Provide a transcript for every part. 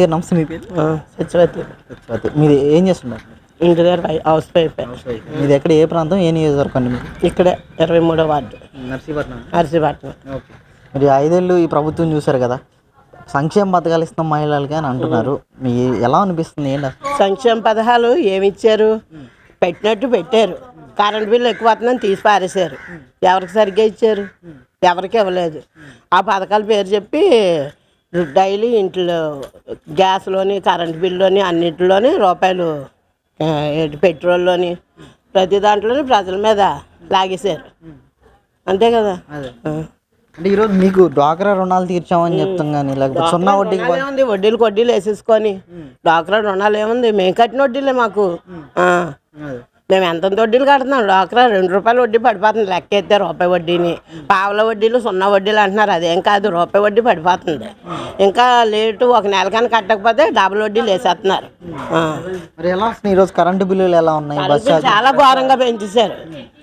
గారు నమస్తే మీ పేరు? సత్యవతి. సత్యవతి. మీరు ఏం చేస్తున్నారు? ఇంటి దగ్గర హౌస్ వైఫ్. మీది ఎక్కడ ఏ ప్రాంతం ఏ నియోజకవర్గం అండి మీరు ఇక్కడే ఇరవై మూడో వార్డు. నర్సీపట్నం. నర్సీపట్నం. ఓకే. మరి ఐదేళ్ళు ఈ ప్రభుత్వం చూశారు కదా సంక్షేమ పథకాలు ఇస్తాం మహిళలకి అని అంటున్నారు. మీ ఎలా అనిపిస్తుంది ఏంటి? సంక్షేమ పథకాలు ఏమి ఇచ్చారు? పెట్టినట్టు పెట్టారు. కరెంట్ బిల్లు ఎక్కువ వస్తుందని తీసి పారేశారు. ఎవరికి సరిగ్గా ఇచ్చారు? ఎవరికి ఇవ్వలేదు. ఆ పథకాల పేరు చెప్పి డైలీ ఇంట్లో గ్యాస్లోని కరెంట్ బిల్లులోని అన్నింటిలోని రూపాయలు పెట్రోల్లోని ప్రతి దాంట్లోని ప్రజల మీద లాగేశారు. అంతే కదా. అంటే ఈరోజు మీకు డ్వాక్రా రుణాలు తీర్చామని చెప్తాం కానీ లేకపోతే సున్నా వడ్డీకి రుణాలు ఏముంది? వడ్డీలు వడ్డీలు వేసేసుకొని డాక్రా రుణాలు ఏముంది? మేము కట్టిన వడ్డీలే మాకు. మేము ఎంత వడ్డీలు కడుతున్నాం? డాక్రా రెండు రూపాయల వడ్డీ పడిపోతుంది. లెక్క ఎత్తే రూపాయి వడ్డీని. పావుల వడ్డీలు సున్నా వడ్డీలు అంటున్నారు. అదేం కాదు రూపాయి వడ్డీ పడిపోతుంది. ఇంకా లేటు ఒక నెల కానీ కట్టకపోతే డబుల్ వడ్డీలు వేసేస్తున్నారు. మరి ఎలా వస్తున్నాయి? ఈరోజు కరెంటు బిల్లులు ఎలా ఉన్నాయి? చాలా ఘోరంగా పెంచేశారు.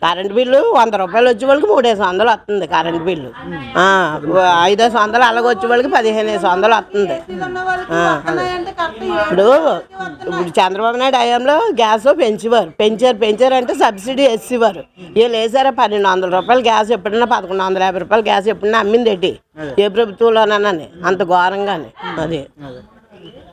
కరెంట్ బిల్లు వంద రూపాయలు వచ్చే వాళ్ళకి మూడేసి వందలు వస్తుంది కరెంట్ బిల్లు. ఐదేసి వందలు అలాగ వచ్చే వాళ్ళకి పదిహేను వందలు వస్తుంది. ఇప్పుడు ఇప్పుడు చంద్రబాబు నాయుడు హయాంలో గ్యాస్ పెంచేవారు. పెంచారు పెంచారంటే సబ్సిడీ వేసేవారు. వీళ్ళు వేసారా పన్నెండు వందల రూపాయలు గ్యాస్ ఎప్పుడైనా పదకొండు వందల యాభై రూపాయలు గ్యాస్ ఎప్పుడైనా అమ్మింది ఏ ప్రభుత్వంలోనని అంత ఘోరంగానే. అది.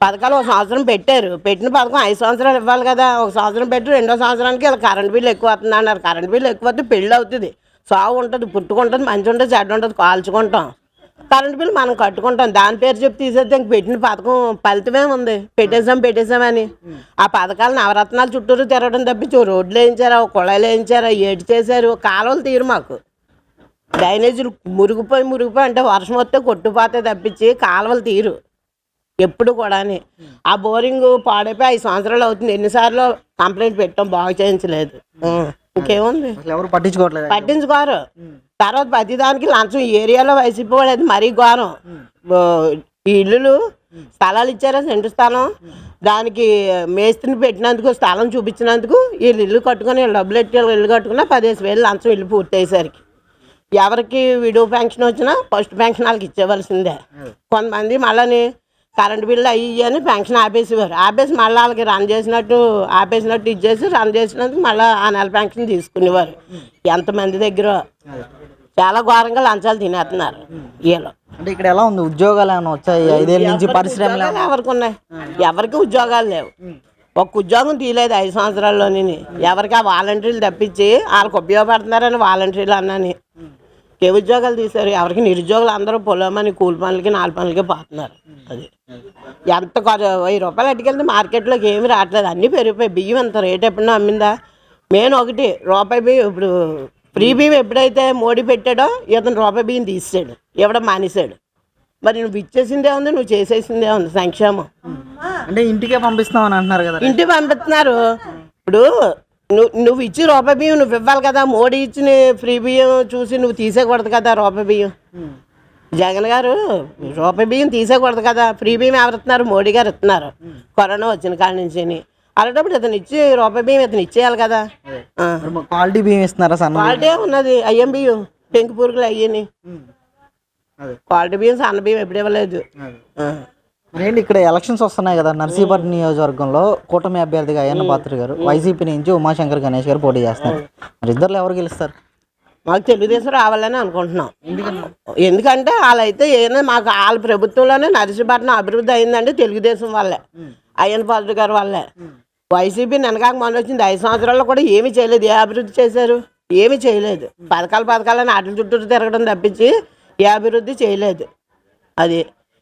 పథకాలు ఒక సంవత్సరం పెట్టారు. పెట్టిన పథకం ఐదు సంవత్సరాలు ఇవ్వాలి కదా. ఒక సంవత్సరం పెట్టి రెండో సంవత్సరానికి ఇలా కరెంట్ బిల్లు ఎక్కువ అవుతుంది అన్నారు. కరెంట్ బిల్లు ఎక్కువ అవుతుంది పెళ్ళి అవుతుంది. సాగు ఉంటుంది పుట్టుకుంటుంది మంచి ఉంటుంది చెడ్డ ఉంటుంది కాల్చుకుంటాం. కరెంట్ బిల్లు మనం కట్టుకుంటాం. దాని పేరు చెప్పి తీసేస్తే ఇంక పెట్టిన పథకం ఫలితమే ఉంది. పెట్టేసాం పెట్టేసామని ఆ పథకాలు నవరత్నాలు చుట్టూరు తిరగడం తప్పించి రోడ్లు వేయించారా కుళాయిలు వేయించారా ఏడు చేశారు. కాలువలు తీరు మాకు. డ్రైనేజీలు మురిగిపోయి మురిగిపోయి అంటే వర్షం వస్తే కొట్టుపోతే తప్పించి కాలువలు తీరు. ఎప్పుడు కూడాని. ఆ బోరింగ్ పాడైపోయి ఐదు సంవత్సరాలు అవుతుంది. ఎన్నిసార్లు కంప్లైంట్ పెట్టాం బాగు చేయించలేదు. ఇంకేముంది? ఎవరు పట్టించుకోవట్లేదు పట్టించుకోరు. తర్వాత ప్రతిదానికి లంచం ఏరియాలో వైసీపీ వాళ్ళు అది మరీ ఘోరం. ఈ ఇల్లులు స్థలాలు ఇచ్చారా సెంటు స్థలం? దానికి మేస్త్రిని పెట్టినందుకు స్థలం చూపించినందుకు వీళ్ళు ఇల్లు కట్టుకొని వీళ్ళు డబ్బులు ఎట్టి ఇల్లు కట్టుకున్నా పదిహేను వేలు లంచం ఇల్లు పూర్తయ్యేసరికి. ఎవరికి విడో పెన్షన్ వచ్చినా ఫస్ట్ పెన్షన్ వాళ్ళకి ఇచ్చేవలసిందే కొంతమంది మళ్ళీ కరెంట్ బిల్లు అయ్యి అని పెన్షన్ ఆపేసేవారు. ఆపేసి మళ్ళీ వాళ్ళకి రన్ చేసినట్టు ఆపేసినట్టు ఇచ్చేసి రన్ చేసినందుకు మళ్ళీ ఆ నెల పెన్షన్ తీసుకునేవారు. ఎంతమంది దగ్గర చాలా ఘోరంగా లంచాలు తినేస్తున్నారు వీళ్ళు. అంటే ఇక్కడ ఎలా ఉంది? ఉద్యోగాలు ఏమైనా వచ్చాయి? ఐదేళ్ళ నుంచి పరిశ్రమలు ఎవరికి ఉన్నాయి? ఎవరికి ఉద్యోగాలు లేవు. ఒక్క ఉద్యోగం తీయలేదు ఐదు సంవత్సరాల్లోని ఎవరికి ఆ వాలంటీర్లు తప్పించి వాళ్ళకి ఉపయోగపడుతున్నారని వాలంటీర్లు అన్నాని. ఏ ఉద్యోగాలు తీశారు? ఎవరికి నిరుద్యోగులు అందరూ పొలమని కూలి పనులకి నాలుగు పనులకి పోతున్నారు. అది. ఎంత వెయ్యి రూపాయలు అట్టుకెళ్తే మార్కెట్లోకి ఏమి రావట్లేదు. అన్నీ పెరిగిపోయి. బియ్యం ఎంత రేట్ ఎప్పుడన్నా అమ్మిందా? మెయిన్ ఒకటి రూపాయి బియ్యం ఇప్పుడు ఫ్రీ బియ్యం ఎప్పుడైతే మోడీ పెట్టాడో ఇతను రూపాయి బియ్యం తీసాడు ఇవ్వడం మానేశాడు. మరి నువ్వు ఇచ్చేసిందే ఉంది నువ్వు చేసేసిందే ఉంది. సంక్షేమం. అంటే ఇంటికే పంపిస్తామని అంటున్నారు కదా. ఇంటికి పంపిస్తున్నారు. ఇప్పుడు నువ్వు నువ్వు ఇచ్చి రూపాయి బియ్యం నువ్వు ఇవ్వాలి కదా మోడీ ఇచ్చిన ఫ్రీ బియ్యం చూసి నువ్వు తీసేకూడదు కదా రూపాయి బియ్యం. జగన్ గారు రూపాయి బియ్యం తీసేకూడదు కదా ఫ్రీ బియ్యం ఎవరు ఇస్తున్నారు? మోడీ గారు ఇస్తున్నారు. కరోనా వచ్చిన కాడి నుంచి అలాంటప్పుడు ఇతను ఇచ్చి రూపాయి బియ్యం ఇతను ఇచ్చేయాలి కదా. క్వాలిటీ బియ్యం ఇస్తున్నారా సన్న క్వాలిటీ ఉన్నది అయ్యం బియ్యం పెంకు పురుగులు అయ్యని. క్వాలిటీ బియ్యం సన్న బియ్యం ఎప్పుడు ఇవ్వలేదు. ఏంటి ఇక్కడ ఎలక్షన్స్ వస్తున్నాయి కదా నర్సీపట్నం నియోజకవర్గంలో కూటమి అభ్యర్థిగా అయ్యన్న పాత్ర గారు వైసీపీ నుంచి ఉమాశంకర్ గణేష్ గారు పోటీ చేస్తున్నారు. మరి ఇద్దరు ఎవరు గెలుస్తారు? మాకు తెలుగుదేశం రావాలని అనుకుంటున్నాం. ఎందుకంటే వాళ్ళైతే ఏదైనా మాకు వాళ్ళ ప్రభుత్వంలోనే నర్సీపట్నం అభివృద్ధి అయిందంటే తెలుగుదేశం వల్లే అయ్యన్ పాత్ర గారు వల్లే వైసీపీ వెనకాక మొన్న వచ్చింది ఐదు సంవత్సరాల్లో కూడా ఏమీ చేయలేదు ఏ అభివృద్ధి చేశారు? ఏమీ చేయలేదు. పథకాలు పథకాలని ఆటల చుట్టూ తిరగడం తప్పించి ఏ అభివృద్ధి చేయలేదు. అది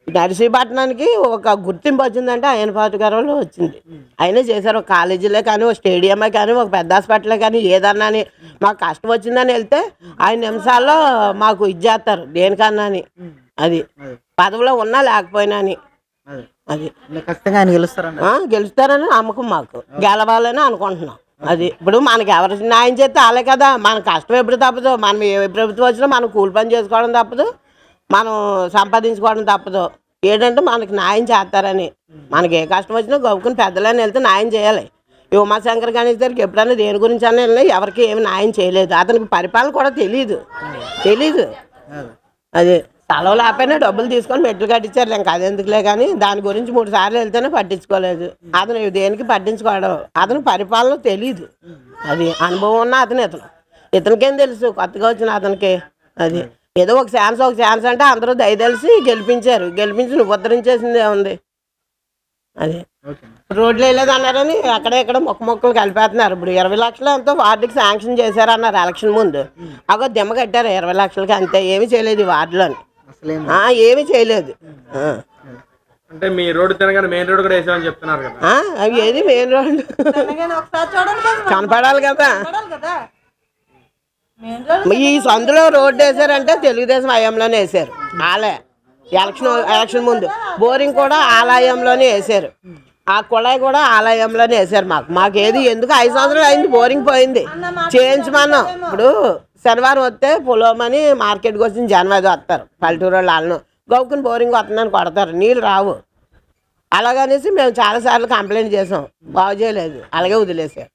నర్సీపట్నానికి ఒక గుర్తింపు వచ్చిందంటే ఆయన వాళ్ళు వచ్చింది. అయినా చేశారు ఒక కాలేజీలే కానీ ఒక స్టేడియమే కానీ ఒక పెద్ద హాస్పిటలే కానీ ఏదన్నా అని మాకు కష్టం వచ్చిందని వెళ్తే ఐదు నిమిషాల్లో మాకు ఇది చేస్తారు దేనికన్నా అని. అది పదవిలో ఉన్నా లేకపోయినా అని. అది. ఖచ్చితంగా ఆయన గెలుస్తారండి ఆ, గెలుస్తారని నమ్మకం మాకు. గెలవాలని అనుకుంటున్నాం. అది ఇప్పుడు మనకి ఎవరు న్యాయం చేస్తే వాళ్ళే కదా. మన కష్టం ఎప్పుడు తప్పదు. మనం ఏ ప్రభుత్వం వచ్చినా మనం కూలి పని చేసుకోవడం తప్పదు. మనం సంపాదించుకోవడం తప్పదు. ఏంటంటే మనకి న్యాయం చేస్తారని. మనకి ఏ కష్టం వచ్చినా గవ్వుకుని పెద్దలని వెళ్తే న్యాయం చేయాలి. ఈ ఉమాశంకర్ గణేష్ గారికి ఎప్పుడైనా దేని గురించి అన్న వెళ్ళినా ఎవరికి ఏమి న్యాయం చేయలేదు. అతనికి పరిపాలన కూడా తెలియదు తెలీదు. అదే స్థలం లేకపోయినా డబ్బులు తీసుకొని మెట్లు కట్టించారు. ఇంకా అదెందుకులే కానీ దాని గురించి మూడు సార్లు వెళ్తేనే పట్టించుకోలేదు. అతను దేనికి పట్టించుకోవడం అతను పరిపాలన తెలియదు అది అనుభవం ఉన్న అతను ఇతను. ఇతనికేం తెలుసు? కొత్తగా వచ్చిన అతనికి. అది ఏదో ఒక ఛాన్స్ ఒక ఛాన్స్ అంటే అందరూ దయ తెలిసి గెలిపించారు. గెలిపించి నువ్వు ఉద్ధరించేసింది ఏముంది అది. ఓకే. రోడ్లు వేయలేదన్నారని అక్కడ ఇక్కడ మొక్క మొక్కలు కలిపేస్తున్నారు. ఇప్పుడు ఇరవై లక్షలు ఎంతో వార్డుకి శాంక్షన్ చేశారన్నారు ఎలక్షన్ ముందు. అగో దిమ్మ కట్టారు ఇరవై లక్షలకి అంతే. ఏమీ చేయలేదు ఈ వార్డులోని. ఏమీ చేయలేదు. అంటే మీ రోడ్డు తినగానే మెయిన్ రోడ్ కూడా వేసామని చెప్తున్నారు కదా. అవి ఏది మెయిన్ రోడ్ కనపడాలి కదా. ఈ సందులో రోడ్డు వేసారంటే తెలుగుదేశం హయాంలోనే వేసారు. ఆలే. ఎలక్షన్ ఎలక్షన్ ముందు. బోరింగ్ కూడా ఆలయంలోనే వేసారు. ఆ కుళాయి కూడా ఆలయంలోనే వేసారు మాకు. మాకు ఏది ఎందుకు? ఐదు సంవత్సరాలు అయింది బోరింగ్ పోయింది. చేయించమన్నాం. ఇప్పుడు శనివారం వస్తే పొలమని మార్కెట్కి వచ్చిన జనవరి వస్తారు. పల్లెటూరు వాళ్ళు వాళ్ళను గౌకుని బోరింగ్ వస్తుందని కొడతారు. నీళ్ళు రావు. అలాగనేసి మేము చాలాసార్లు కంప్లైంట్ చేసాం. బాగు చేయలేదు. అలాగే వదిలేసారు.